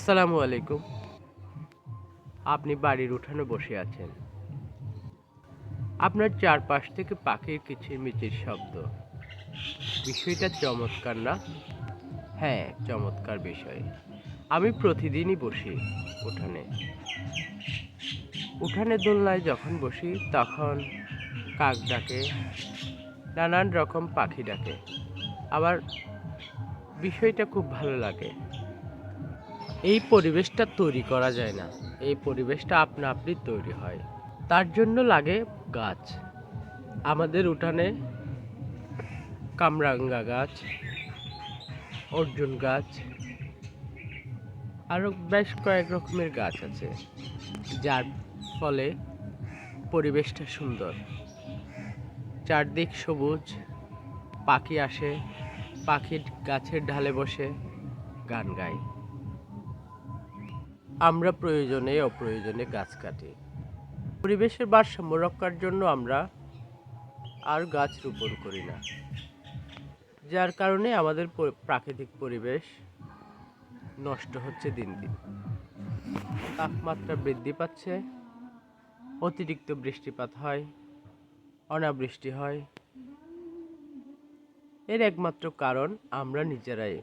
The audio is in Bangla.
আসসালামু আলাইকুম। আপনি বাড়ির উঠানে বসে আছেন। আপনার চারপাশ থেকে পাখির কিচিরমিচির শব্দ। বিষয়টা চমৎকার না? হ্যাঁ চমৎকার বিষয়। আমি প্রতিদিনই বসি উঠানে। উঠানে দোলনায় যখন বসি, তখন কাক ডাকে, নানান রকম পাখি ডাকে। আবার বিষয়টা খুব ভালো লাগে। এই পরিবেশটা তৈরি করা যায় না। এই পরিবেশটা আপনা আপনি তৈরি হয়। তার জন্য লাগে গাছ। আমাদের উঠানে কামরাঙ্গা গাছ, অর্জুন গাছ আরও বেশ কয়েক রকমের গাছ আছে, যার ফলে পরিবেশটা সুন্দর। চারদিক সবুজ, পাখি আসে, পাখির গাছের ঢালে বসে গান গায়। আমরা প্রয়োজনে অপ্রয়োজনে গাছ কাটি। পরিবেশের ভারসাম্য রক্ষার জন্য আমরা আর গাছ রোপণ করি না। যার কারণে আমাদের প্রাকৃতিক পরিবেশ নষ্ট হচ্ছে দিন দিন। তাপমাত্রা বৃদ্ধি পাচ্ছে, অতিরিক্ত বৃষ্টিপাত হয়, অনাবৃষ্টি হয়। এর একমাত্র কারণ আমরা নিজেরাই।